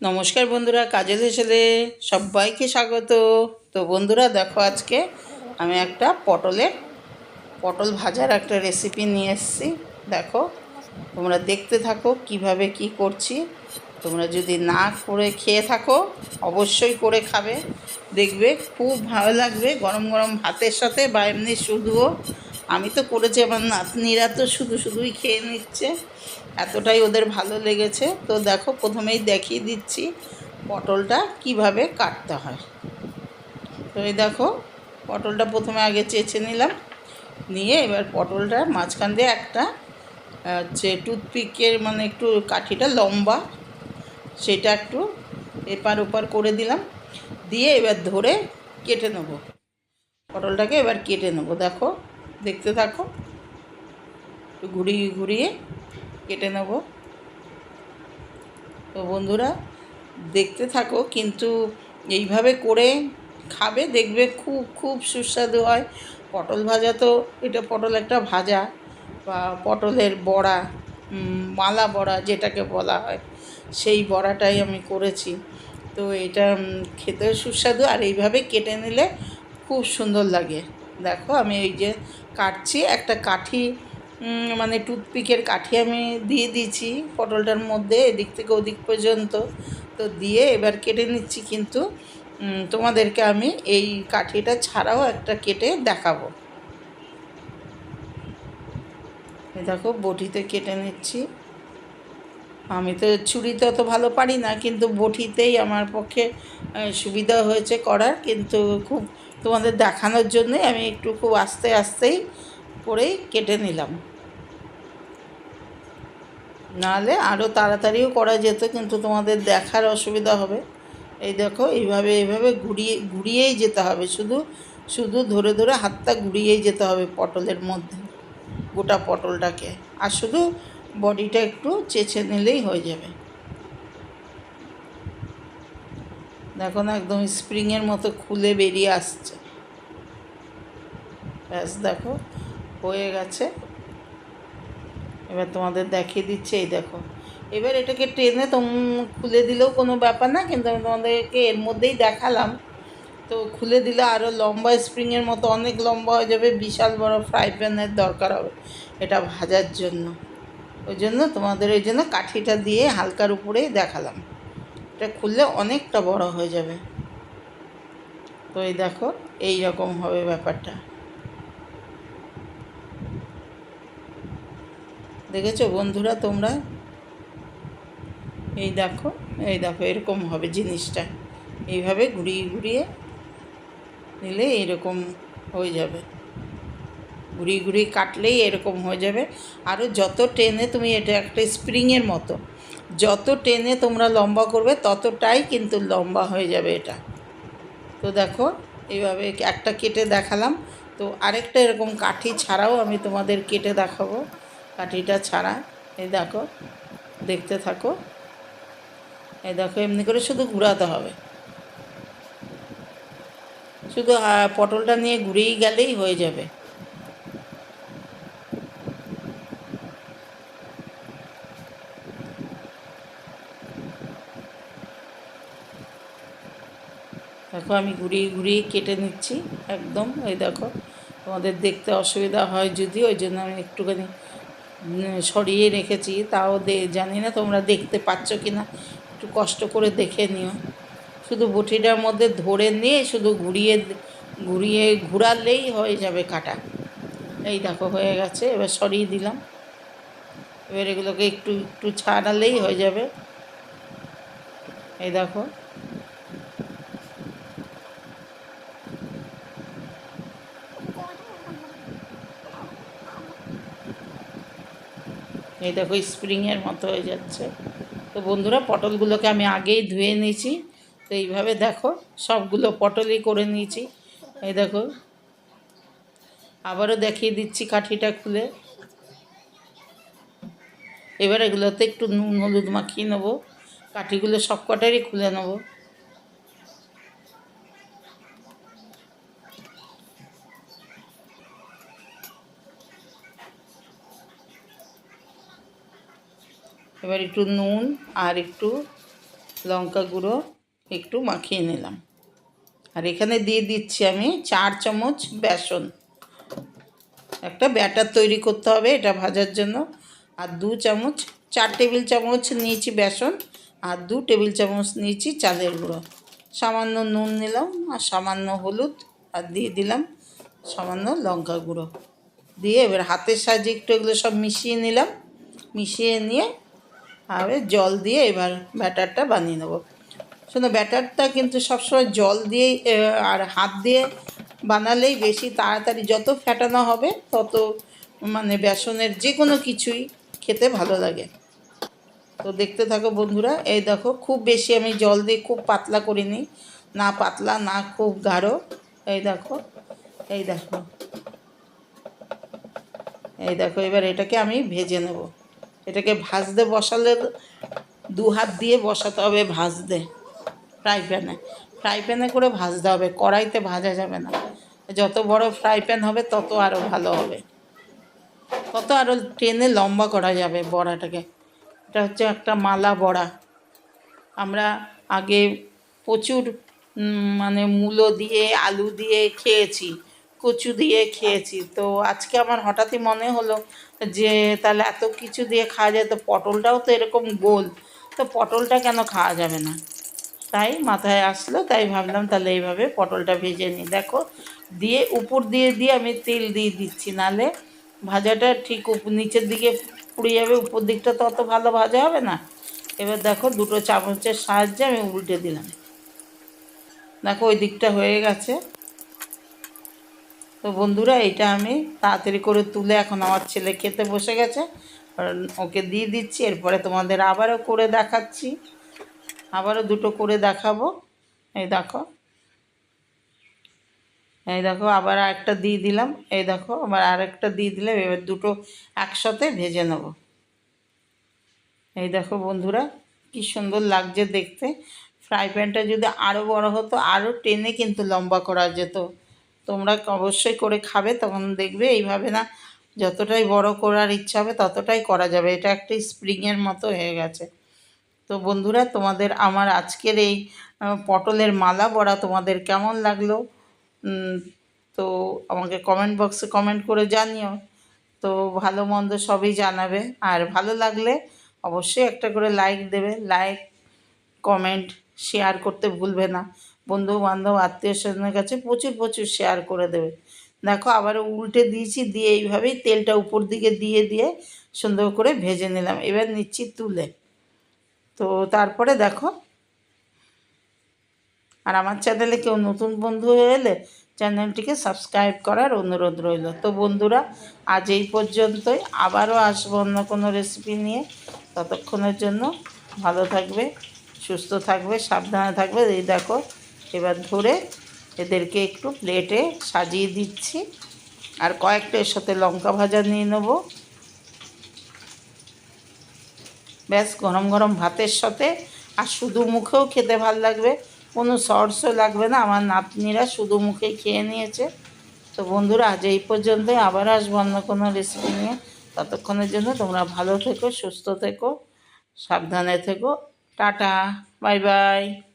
নমস্কার বন্ধুরা কাজল হেসেলে সবাইকে স্বাগত। তো বন্ধুরা, দেখো আজকে আমি একটা পটলের, পটল ভাজার একটা রেসিপি নিয়ে এসেছি। দেখো, তোমরা দেখতে থাকো কীভাবে কি করছি। তোমরা যদি না করে খেয়ে থাকো, অবশ্যই করে খাবে। দেখবে, খুব ভালো লাগবে গরম গরম ভাতের সাথে বা এমনি শুধুও। আমি তো করেছি, আমার নাতনিরা তো শুধু শুধুই খেয়ে নিচ্ছে। এতটাই ওদের ভালো লেগেছে। তো দেখো, প্রথমেই দেখিয়ে দিচ্ছি পটলটা কীভাবে কাটতে হয়। তো এই দেখো, পটলটা প্রথমে আগে চেঁচে নিলাম। নিয়ে এবার পটলটা মাঝখান দিয়ে একটা, হচ্ছে টুথপিকের মানে একটু কাঠিটা লম্বা, সেটা একটু এপার ওপার করে দিলাম। দিয়ে এবার ধরে কেটে নেব। পটলটাকে এবার কেটে নেব। দেখো দেখতে থাকো। একটু ঘুরিয়ে ঘুরিয়ে কেটে নেব। তো বন্ধুরা, দেখতে থাকো, কিন্তু এইভাবে করে খাবে, দেখবে খুব খুব সুস্বাদু হয়। পটল ভাজা তো, এটা পটল একটা ভাজা বা পটলের বড়া মালা বড়া যেটাকে বলা হয়, সেই বড়াটাই আমি করেছি। তো এটা খেতেও সুস্বাদু, আর এইভাবে কেটে নিলে খুব সুন্দর লাগে। দেখো, আমি এই যে কাটছি, একটা কাঠি মানে টুথপিকের কাঠি আমি দিয়ে দিয়েছি পটলটার মধ্যে, এদিক থেকে ওদিক পর্যন্ত। তো দিয়ে এবার কেটে নিচ্ছি কিন্তু তোমাদেরকে আমি এই কাঠিটা ছাড়াও একটা কেটে দেখাবো। দেখো, বটিতে কেটে নিচ্ছি। আমি তো ছুরিতে অত ভালো পারি না, কিন্তু বটিতেই আমার পক্ষে সুবিধা হয়েছে করার, কিন্তু খুব তোমাদের দেখানোর জন্যই আমি একটু খুব আস্তে আস্তেই করেই কেটে নিলাম। নাহলে আরও তাড়াতাড়িও করা যেত, কিন্তু তোমাদের দেখার অসুবিধা হবে। এই দেখো, এইভাবে এইভাবে ঘুরিয়ে, ঘুরিয়েই যেতে হবে। শুধু শুধু ধরে ধরে হাতটা ঘুরিয়েই যেতে হবে পটলের মধ্যে, গোটা পটলটাকে। আর শুধু বডিটা একটু চেঁচে নিলেই হয়ে যাবে। দেখো না, একদম স্প্রিংয়ের মতো খুলে বেরিয়ে আসছে। ব্যাস, দেখো, হয়ে গেছে। এবার তোমাদের দেখিয়ে দিচ্ছে, এই দেখো। এবার এটাকে ট্রেনে তোম খুলে দিলেও কোনো ব্যাপার না, কিন্তু আমি তোমাদেরকে এর মধ্যেই দেখালাম। তো খুলে দিলে আরও লম্বা স্প্রিংয়ের মতো, অনেক লম্বা হয়ে যাবে, বিশাল বড় ফ্রাই প্যানের দরকার হবে এটা ভাজার জন্য। ওই জন্য তোমাদের, ওই জন্য কাঠিটা দিয়ে হালকার উপরেই দেখালাম। এটা খুললে অনেকটা বড় হয়ে যাবে। তো এই দেখো এই রকম হবে ব্যাপারটা। দেখেছ বন্ধুরা তোমরা? এই দেখো এই দেখো, এরকম হবে জিনিসটা। এইভাবে ঘুরিয়ে ঘুরিয়ে নিলে এরকম হয়ে যাবে। ঘুরিয়ে ঘুরিয়ে কাটলেই এরকম হয়ে যাবে। আরও যত টেনে তুমি এটা একটা স্প্রিংয়ের মতো যত টেনে তোমরা লম্বা করবে, ততটাই কিন্তু লম্বা হয়ে যাবে এটা। তো দেখো, এইভাবে একটা কেটে দেখালাম। তো আরেকটা এরকম কাঠি ছাড়াও আমি তোমাদের কেটে দেখাবো, কাঠিটা ছাড়া। এই দেখো, দেখতে থাকো। এই দেখো, এমনি করে শুধু ঘুরাতে হবে। শুধু পটলটা নিয়ে ঘুরেই গেলেই হয়ে যাবে। দেখো, আমি ঘুরিয়ে ঘুরিয়ে কেটে নিচ্ছি একদম। এই দেখো, তোমাদের দেখতে অসুবিধা হয় যদি, ওই জন্য আমি একটুখানি সরিয়ে রেখেছি। তাও জানি না তোমরা দেখতে পাচ্ছ কি না একটু কষ্ট করে দেখে নিও। শুধু বটিটার মধ্যে ধরে নিয়ে শুধু ঘুরিয়ে ঘুরিয়ে ঘুরালেই হয়ে যাবে কাটা। এই দেখো, হয়ে গেছে, এবার সরিয়ে দিলাম। এবার এগুলোকে একটু একটু ছাড়ালেই হয়ে যাবে। এই দেখো। এই দেখো স্প্রিংয়ের মতো হয়ে যাচ্ছে। তো বন্ধুরা, পটলগুলোকে আমি আগেই ধুয়ে নিয়েছি। তো এইভাবে দেখো, সবগুলো পটলই করে নিয়েছি। এই দেখো, আবারও দেখিয়ে দিচ্ছি কাঠিটা খুলে। এবার এগুলোতে একটু নুন, হলুদ মাখিয়ে নেব। কাঠিগুলো সব কটারই খুলে নেব। এবার একটু নুন আর একটু লঙ্কা গুঁড়ো একটু মাখিয়ে নিলাম। আর এখানে দিয়ে দিচ্ছি আমি চার চামচ বেসন। একটা ব্যাটার তৈরি করতে হবে এটা ভাজার জন্য। আর দু চামচ, চার টেবিল চামচ নিয়েছি বেসন আর দু টেবিল চামচ নিয়েছি চালের গুঁড়ো। সামান্য নুন নিলাম আর সামান্য হলুদ আর দিয়ে দিলাম সামান্য লঙ্কা গুঁড়ো। দিয়ে এবার হাতের সাহায্যে একটু এগুলো সব মিশিয়ে নিলাম। মিশিয়ে নিয়ে আর জল দিয়ে এবার ব্যাটারটা বানিয়ে নেব। শোনো, ব্যাটারটা কিন্তু সবসময় জল দিয়েই আর হাত দিয়ে বানালেই বেশি তাড়াতাড়ি যত ফ্যাটানো হবে তত মানে বেসনের যে কোনো কিছুই খেতে ভালো লাগে। তো দেখতে থাকো বন্ধুরা, এই দেখো খুব বেশি আমি জল দিয়ে খুব পাতলা করিনি, না পাতলা, না খুব গাঢ়। এই দেখো এই দেখো এই দেখো, এবার এটাকে আমি ভেজে নেব। এটাকে ভাজতে বসালে দু হাত দিয়ে বসাতে হবে ভাজতে ফ্রাই প্যানে। ফ্রাই প্যানে করে ভাজতে হবে, কড়াইতে ভাজা যাবে না। যত বড় ফ্রাই প্যান হবে, তত আরও ভালো হবে। তত আরও টেনে লম্বা করা যাবে বড়াটাকে। এটা হচ্ছে একটা মালা বড়া। আমরা আগে প্রচুর মানে মূলো দিয়ে, আলু দিয়ে খেয়েছি। কচু দিয়ে খেয়েছি। তো আজকে আমার হঠাৎই মনে হলো যে, তাহলে এত কিছু দিয়ে খাওয়া যায়, তো পটলটাও তো এরকম গোল। তো পটলটা কেন খাওয়া যাবে না? তাই মাথায় আসলো, তাই ভাবলাম তাহলে এইভাবে পটলটা ভেজে নিই। দেখো, দিয়ে উপর দিয়ে দিয়ে আমি তেল দিয়ে দিচ্ছি, নালে ভাজাটা ঠিক নিচের দিকে পুড়ে যাবে, উপর দিকটা তো অত ভালো ভাজা হবে না। এবার দেখো, দুটো চামচের সাহায্যে আমি উল্টে দিলাম। দেখো, ওই দিকটা হয়ে গেছে। তো বন্ধুরা, এটা আমি তাড়াতাড়ি করে তুলে এখন আমার ছেলে খেতে বসে গেছে। ওকে দিয়ে দিচ্ছি, এরপরে তোমাদের আবারও করে দেখাচ্ছি। আবারও দুটো করে দেখাবো। এই দেখো। এই দেখো, আবার একটা দিয়ে দিলাম। এই দেখো, আবার আরেকটা দিয়ে দিলাম। এবার দুটো একসাথে ভেজে নেব। এই দেখো বন্ধুরা, কি সুন্দর লাগছে দেখতে। ফ্রাই প্যানটা যদি আরও বড় হতো আরও টেনে কিন্তু লম্বা করা যেত। তোমরা অবশ্যই করে খাবে, তখন দেখবে এইভাবে না যতটাই বড় করার ইচ্ছা হবে ততটাই করা যাবে। এটা একটা স্প্রিংয়ের মতো হয়ে গেছে। তো বন্ধুরা, তোমাদের আমার আজকের এই পটলের মালা বড়া তোমাদের কেমন লাগল? তো আমাকে কমেন্ট বক্সে কমেন্ট করে জানিও। তো ভালো মন্দ সবই জানাবে। আর ভালো লাগলে অবশ্যই একটা করে লাইক দেবে। লাইক কমেন্ট শেয়ার করতে ভুলবে না। বন্ধু বান্ধব আত্মীয় স্বজনের কাছে প্রচুর প্রচুর শেয়ার করে দেবে। দেখো আবার উল্টে দিয়েছি, দিয়ে এইভাবেই তেলটা উপর দিকে দিয়ে দিয়ে সুন্দর করে ভেজে নিলাম। এবার নিচ্ছি তুলে। তো তারপরে দেখো, আর আমার চ্যানেলে কেউ নতুন বন্ধু হয়ে এলে চ্যানেলটিকে সাবস্ক্রাইব করার অনুরোধ রইল। তো বন্ধুরা, আজ এই পর্যন্তই। আবারও আসব অন্য কোনো রেসিপি নিয়ে। ততক্ষণের জন্য ভালো থাকবে, সুস্থ থাকবে, সাবধানে থাকবে। এই দেখো এবার ধরে এদেরকে একটু প্লেটে সাজিয়ে দিচ্ছি। আর কয়েকটা এর সাথে লঙ্কা ভাজা নিয়ে নেব। ব্যাস, গরম গরম ভাতের সাথে। আর শুধু মুখেও খেতে ভালো লাগবে। কোনো সর্সও লাগবে না। আমার নাতনিরা শুধু মুখেই খেয়ে নিয়েছে। তো বন্ধুরা, আজ এই পর্যন্তই। আবার আসব অন্য কোনো রেসিপি নিয়ে। ততক্ষণের জন্য তোমরা ভালো থেকো, সুস্থ থেকো, সাবধানে থেকো। Tata, bye bye.